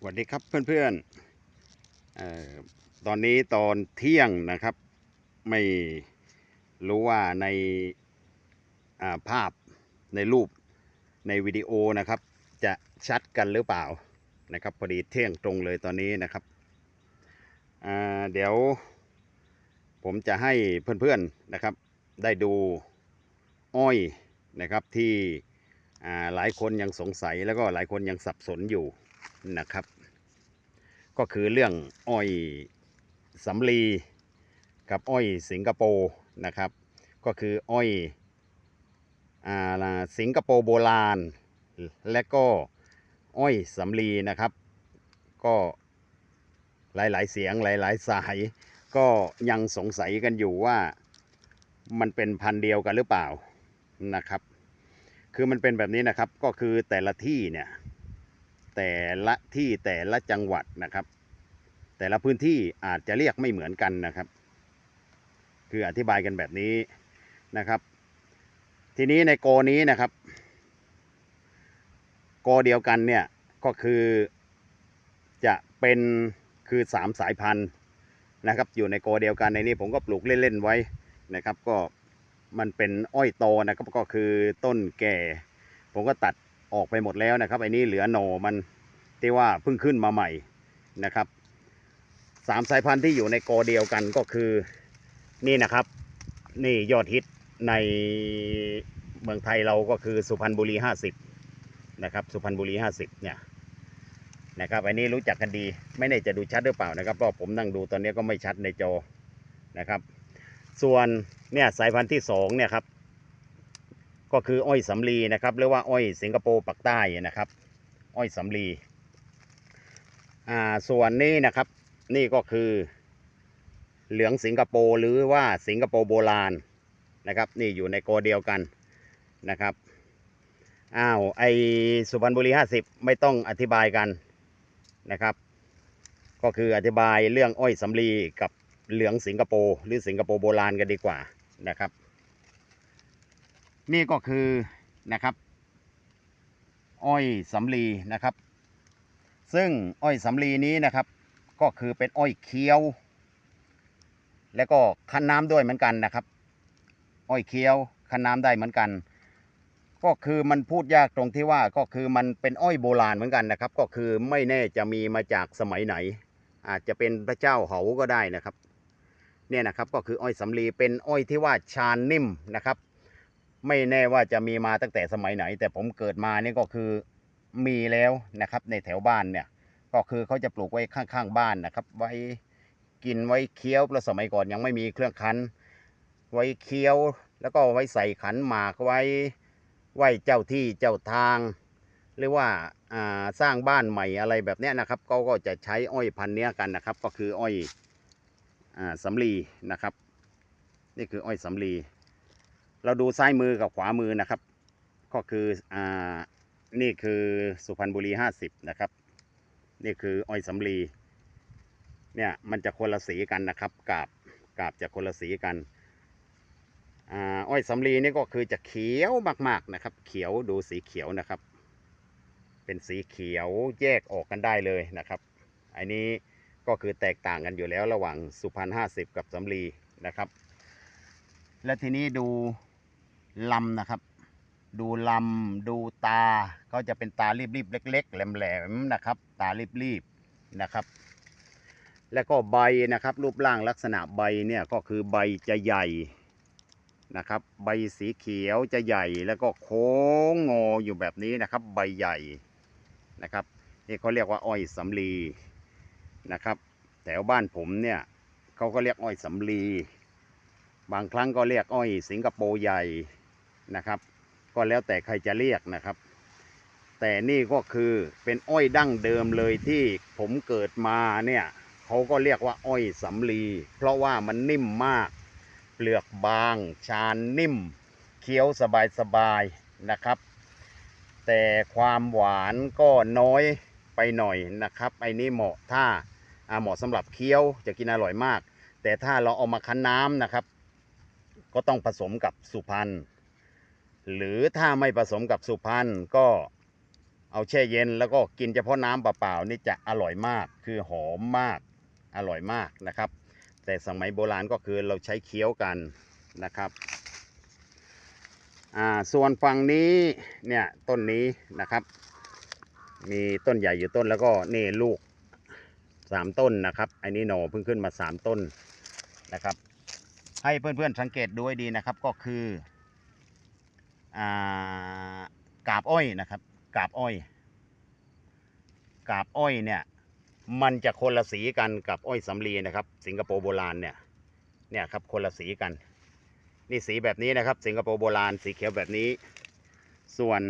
สวัสดีครับเพื่อนๆออตอนนี้ตอนเที่ยงนะครับ ไม่รู้ว่าในาภาพในรูปในวิดีโอนะครับ จะชัดกันหรือเปล่านะครับ พอดีเที่ยงตรงเลยตอนนี้นะครับเดี๋ยวผมจะให้เพื่อนๆนะครับ ได้ดูอ้อยนะครับที่หลายคนยังสงสัยแล้วก็หลายคนยังสับสนอยู่ นะครับ ก็คือเรื่องอ้อยสำลีกับอ้อยสิงคโปร์นะครับ ก็คืออ้อยอ่าสิงคโปร์โบราณ และก็อ้อยสำลีนะครับ ก็หลายๆเสียงหลายๆสาย ก็ยังสงสัยกันอยู่ว่ามันเป็นพันเดียวกันหรือเปล่านะครับ คือมันเป็นแบบนี้นะครับก็คือแต่ละที่เนี่ย แต่ละที่แต่ละจังหวัดนะครับ แต่ละพื้นที่อาจจะเรียกไม่เหมือนกันนะครับ คืออธิบายกันแบบนี้นะครับ ทีนี้ในโกนี้นะครับ โกเดียวกันเนี่ยก็คือจะเป็นคือสามสายพันธุ์นะครับ อยู่ในโกเดียวกันในนี้ผมก็ปลูกเล่นๆไว้นะครับ ก็มันเป็นอ้อยโตนะครับก็คือต้นแก่ ผมก็ตัด ออกไปหมดแล้วนะครับไอ้นี่เหลือหนมันที่ว่าเพิ่งขึ้นมาใหม่นะครับสามสายพันธุ์ที่อยู่ในกอเดียวกันก็คือนี่นะครับ นี่ยอดฮิตในเมืองไทยเราก็คือสุพรรณบุรี 50 นะครับ สุพรรณบุรี 50 เนี่ยนะครับอันนี้รู้จักกันดี ไม่แน่จะดูชัดหรือเปล่านะครับเพราะผมนั่งดูตอนนี้ก็ไม่ชัดในจอนะครับ ส่วนเนี่ยสายพันธุ์ที่สองเนี่ยครับ ก็คืออ้อยสำลีนะครับหรือว่าอ้อยสิงคโปร์ปักใต้นะครับ อ้อยสำลีอ่าส่วนนี้นะครับนี่ก็คือเหลืองสิงคโปร์หรือว่าสิงคโปร์โบราณนะครับ นี่อยู่ในโกเดียวกันนะครับอ้าวไอสุพรรณบุรี 50 ไม่ต้องอธิบายกันนะครับ ก็คืออธิบายเรื่องอ้อยสำลีกับเหลืองสิงคโปร์หรือสิงคโปร์โบราณกันดีกว่านะครับ นี่ก็คือนะครับ อ้อยสำลีนะครับ ซึ่งอ้อยสำลีนี้นะครับ ก็คือเป็นอ้อยเคี้ยว แล้วก็คั้นน้ำด้วยเหมือนกันนะครับ อ้อยเคี้ยวคั้นน้ำได้เหมือนกัน ก็คือมันพูดยากตรงที่ว่าก็คือมันเป็นอ้อยโบราณเหมือนกันนะครับ ก็คือไม่แน่จะมีมาจากสมัยไหน อาจจะเป็นพระเจ้าเหาก็ได้นะครับเนี่ยนะครับก็คืออ้อยสำลีเป็นอ้อยที่ว่าชาญนิ่มนะครับ ไม่แน่ว่าจะมีมาตั้งแต่สมัยไหน แต่ผมเกิดมานี่ก็คือมีแล้วนะครับ ในแถวบ้านเนี่ย ก็คือเขาจะปลูกไว้ข้างๆบ้านนะครับ ไว้กินไว้เคี้ยวเพราะสมัยก่อนยังไม่มีเครื่องคั้น ไว้เคี้ยว แล้วก็ไว้ใส่ขันหมากไว้ไหว้เจ้าที่เจ้าทาง หรือว่าาสร้างบ้านใหม่อะไรแบบนี้นะครับเขาก็จะใช้อ้อยพันธุ์เนี้ยกันนะครับ ก็คืออ้อยอสำลีนะครับ นี่คืออ้อยสำลี เราดูซ้ายมือกับขวามือนะครับ ก็คืออ่านี่คือสุพรรณบุรี50นะครับ นี่คืออ้อยสำลี เนี่ยมันจะคนละสีกันนะครับกาบกาบจะคนละสีกันอ่าอ้อยสำลีนี่ก็คือจะเขียวมากๆนะครับ เขียวดูสีเขียวนะครับ เป็นสีเขียวแยกออกกันได้เลยนะครับอันนี้ก็คือแตกต่างกันอยู่แล้วระหว่างสุพรรณ50กับสำลีนะครับ และทีนี้ดู ลำนะครับ ดูลำดูตาก็จะเป็นตารีบๆเล็ก ๆ แหลมๆนะครับ ตารีบๆนะครับ แล้วก็ใบนะครับ รูปร่างลักษณะใบเนี่ยก็คือใบจะใหญ่นะครับ ใบสีเขียวจะใหญ่แล้วก็โค้งงออยู่แบบนี้นะครับ ใบใหญ่นะครับนี่เขาเรียกว่าอ้อยสำลีนะครับ แถวบ้านผมเนี่ยเขาก็เรียกอ้อยสำลี บางครั้งก็เรียกอ้อยสิงคโปร์ใหญ่ นะครับ ก็แล้วแต่ใครจะเรียกนะครับ แต่นี่ก็คือเป็นอ้อยดั้งเดิมเลยที่ผมเกิดมาเนี่ยเขาก็เรียกว่าอ้อยสำลี เพราะว่ามันนิ่มมาก เปลือกบาง ชานนิ่ม เคี้ยวสบายๆนะครับ แต่ความหวานก็น้อยไปหน่อยนะครับไอ้นี่เหมาะถ้าเหมาะสำหรับเคี้ยวจะกินอร่อยมาก แต่ถ้าเราเอามาคั้นน้ำนะครับ ก็ต้องผสมกับสุพรรณ หรือถ้าไม่ผสมกับสุพรรณก็เอาแช่เย็น แล้วก็กินเฉพาะน้ำเปล่าๆนี่จะอร่อยมากคือหอมมากอร่อยมากนะครับ แต่สมัยโบราณก็คือเราใช้เคี้ยวกันนะครับอ่าส่วนฝั่งนี้เนี่ยต้นนี้นะครับ มีต้นใหญ่อยู่ต้นแล้วก็นี่ลูกสามต้นนะครับอันนี้หน่อเพิ่งขึ้นมาสามต้นนะครับ ให้เพื่อนๆสังเกตดูให้ดีนะครับก็คือ กาบอ้อยนะครับ กาบอ้อย กาบอ้อยเนี่ยมันจะคนละสีกันกับอ้อยสำลีนะครับ สิงคโปร์โบราณเนี่ยเนี่ยครับคนละสีกัน นี่สีแบบนี้นะครับ สิงคโปร์โบราณสีเขียวแบบนี้ ส่วน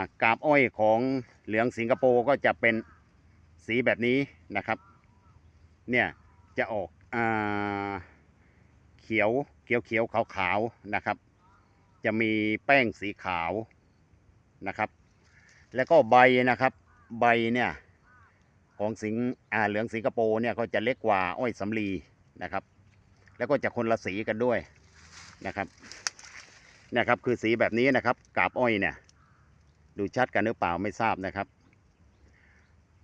ากาบอ้อยของเหลืองสิงคโปร์ก็จะเป็นสีแบบนี้นะครับเนี่ยจะออกอเขียวเขียวเขียวขาวขาวนะครับ จะมีแป้งสีขาวนะครับ แล้วก็ใบนะครับ ใบเนี่ยของสิงอ่าเหลืองสิงคโปร์เนี่ยก็จะเล็กกว่าอ้อยสำลีนะครับ แล้วก็จะคนละสีกันด้วยนะครับนี่ครับคือสีแบบนี้นะครับ กาบอ้อยเนี่ย ดูชัดกันหรือเปล่าไม่ทราบนะครับ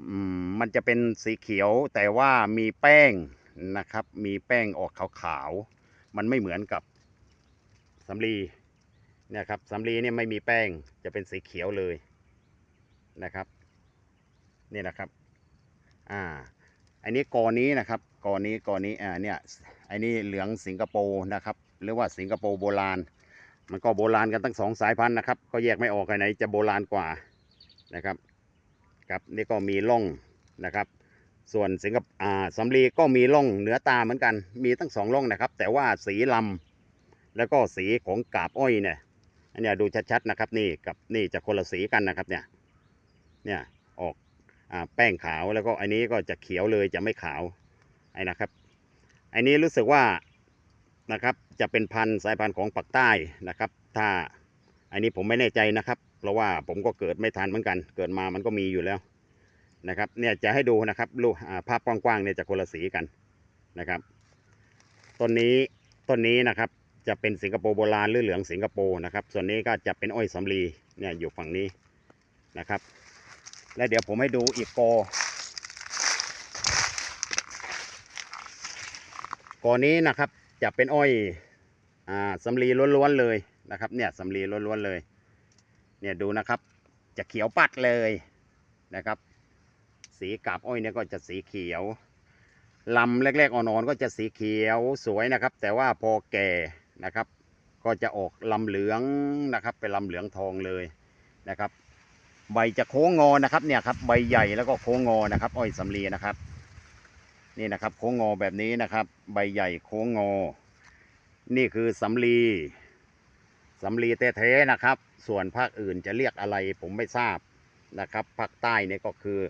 อืมมันจะเป็นสีเขียวแต่ว่ามีแป้งนะครับ มีแป้งออกขาวๆมันไม่เหมือนกับสำลี เนี่ยครับสำลีเนี่ยไม่มีแป้งจะเป็นสีเขียวเลยนะครับนี่นะครับอ่าอันนี้กอนี้นะครับกอนี้กอนี้อ่าเนี่ยอันนี้เหลืองสิงคโปร์นะครับหรือว่าสิงคโปร์โบราณ มันก็โบราณกันทั้งสองสายพันธุ์นะครับ ก็แยกไม่ออกอันไหนจะโบราณกว่านะครับครับนี่ก็มีร่องนะครับ ส่วนสิงคโปร์อ่าสำลีก็มีร่องเหนือตาเหมือนกันมีทั้งสองร่องนะครับ แต่ว่าสีลำแล้วก็สีของกาบอ้อยเนี่ย อันนี้ดูชัดๆนะครับนี่กับนี่จะคนละสีกันนะครับเนี่ยเนี่ยออกอแป้งขาวแล้วก็อันนี้ก็จะเขียวเลยจะไม่ขาวไอ้นะครับอันนี้รู้สึกว่านะครับจะเป็นพันธุ์สายพันธุ์ของปักใต้นะครับ ถ้าอันนี้ผมไม่แน่ใจนะครับ เพราะว่าผมก็เกิดไม่ทันเหมือนกัน เกิดมามันก็มีอยู่แล้วนะครับเนี่ยจะให้ดูนะครับรูปภาพกว้างๆเนี่ยจะคนละสีกันนะครับต้นนี้ต้นนี้นะครับ จะเป็นสิงคโปร์โบราณหรือเหลืองสิงคโปร์นะครับ ส่วนนี้ก็จะเป็นอ้อยสำลีเนี่ยอยู่ฝั่งนี้นะครับ และเดี๋ยวผมให้ดูอีกกอกอนี้นะครับจะเป็นอ้อยอ่าสำลีล้วนๆเลยนะครับ เนี่ยสำลีล้วนๆเลย เนี่ยดูนะครับ จะเขียวปัดเลยนะครับ สีกาบอ้อยเนี่ยก็จะสีเขียวลำแรกๆอ่อนๆก็จะสีเขียวสวยนะครับ แต่ว่าพอแก่ นะครับ ก็จะออกลำเหลืองนะครับเป็นลำเหลืองทองเลยนะครับ ใบจะโค้งงอนะครับเนี่ยครับใบใหญ่แล้วก็โค้งงอนะครับ อ้อยสำลีนะครับนี่นะครับโค้งงอแบบนี้นะครับ ใบใหญ่โค้งงอ นี่คือสำลีสำลีแท้ๆนะครับ ส่วนภาคอื่นจะเรียกอะไรผมไม่ทราบนะครับภาคใต้เนี่ยก็คือ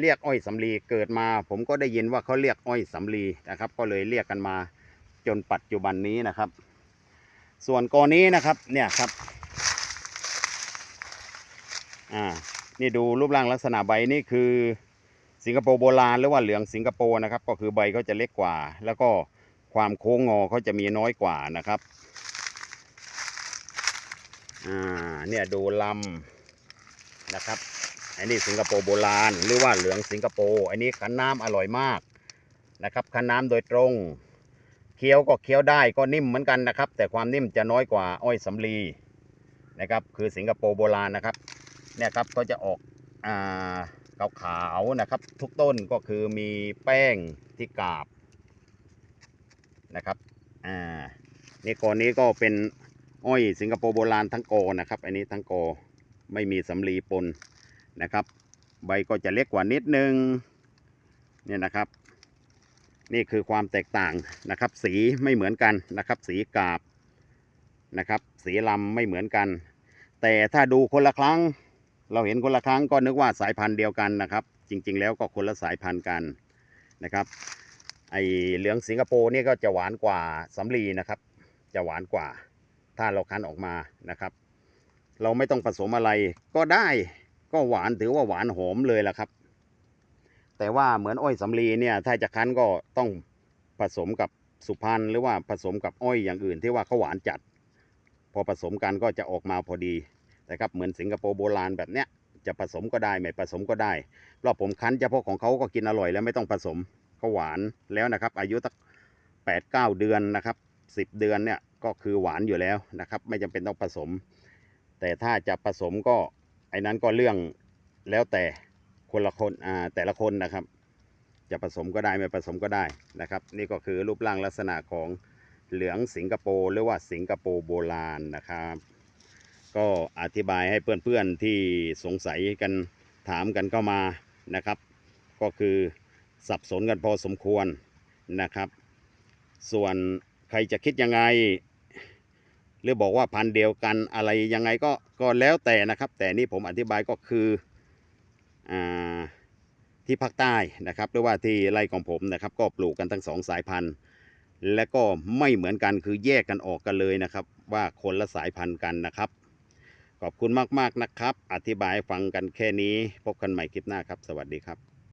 เรียกอ้อยสำลีเกิดมา ผมก็ได้ยินว่าเขาเรียกอ้อยสำลีนะครับ ก็เลยเรียกกันมาจนปัจจุบันนี้นะครับ ส่วนกอนี้นะครับเนี่ยครับอ่านี่ดูรูปร่างลักษณะใบนี่คือสิงคโปร์โบราณหรือว่าเหลืองสิงคโปร์นะครับ ก็คือใบเขาจะเล็กกว่า แล้วก็ความโค้งงอเขาจะมีน้อยกว่านะครับอ่าเนี่ยดูลำนะครับอันนี้สิงคโปร์โบราณ หรือว่าเหลืองสิงคโปร์อันนี้ขันน้ำอร่อยมากนะครับขันน้ำโดยตรง คี้ยวก็เคี้ยวได้ก็นิ่มเหมือนกันนะครับ แต่ความนิ่มจะน้อยกว่าอ้อยสำลีนะครับ คือสิงคโปร์โบราณนะครับเนี่ยครับก็จะออกอ่าขาวๆนะครับ ทุกต้นก็คือมีแป้งที่กาบนะครับอ่านี่กอนี้ก็เป็นอ้อยสิงคโปร์โบราณทั้งกอนะครับ อันนี้ทั้งกอไม่มีสำลีปนนะครับ ใบก็จะเล็กกว่านิดนึงเนี่ยนะครับ นี่คือความแตกต่างนะครับ สีไม่เหมือนกันนะครับ สีกาบนะครับ สีลำไม่เหมือนกัน แต่ถ้าดูคนละครั้ง เราเห็นคนละครั้งก็นึกว่าสายพันธุ์เดียวกันนะครับ จริง ๆ แล้วก็คนละสายพันธุ์กันนะครับไอเหลืองสิงคโปร์นี่ก็จะหวานกว่าสำลีนะครับ จะหวานกว่า ถ้าเราคั้นออกมานะครับ เราไม่ต้องผสมอะไรก็ได้ก็หวานถือว่าหวานหอมเลยละครับ แต่ว่าเหมือนอ้อยสำลีเนี่ยถ้าจะคั้นก็ต้องผสมกับสุพรรณหรือว่าผสมกับอ้อยอย่างอื่นที่ว่าเขาหวานจัด พอผสมกันก็จะออกมาพอดีนะครับเหมือนสิงคโปร์โบราณแบบเนี้ยจะผสมก็ได้ไม่ผสมก็ได้ราะผมคั้นเฉพาะของเขาก็กินอร่อยแล้วไม่ต้องผสมเขาหวานแล้วนะครับ อายุตั้งแปดเก้าเดือนนะครับสิบเดือนเนี่ยก็คือหวานอยู่แล้วนะครับ ไม่จำเป็นต้องผสม แต่ถ้าจะผสมก็ไอ้นั้นก็เรื่องแล้วแต่ คนละคนอ่าแต่ละคนนะครับ จะผสมก็ได้ไม่ผสมก็ได้นะครับ นี่ก็คือรูปร่างลักษณะของเหลืองสิงคโปร์หรือว่าสิงคโปร์โบราณนะครับ ก็อธิบายให้เพื่อนๆที่สงสัยกันถามกันเข้ามานะครับ ก็คือสับสนกันพอสมควรนะครับ ส่วนใครจะคิดยังไง หรือบอกว่าพันเดียวกันอะไรยังไงก็ก็แล้วแต่นะครับ แต่นี่ผมอธิบายก็คือ ที่ภาคใต้นะครับหรือว่าที่ไร่ของผมนะครับ ก็ปลูกกันทั้งสองสายพันธุ์ และก็ไม่เหมือนกันคือแยกกันออกกันเลยนะครับ ว่าคนละสายพันธุ์กันนะครับ ขอบคุณมากๆนะครับ อธิบายฟังกันแค่นี้ พบกันใหม่คลิปหน้าครับ สวัสดีครับ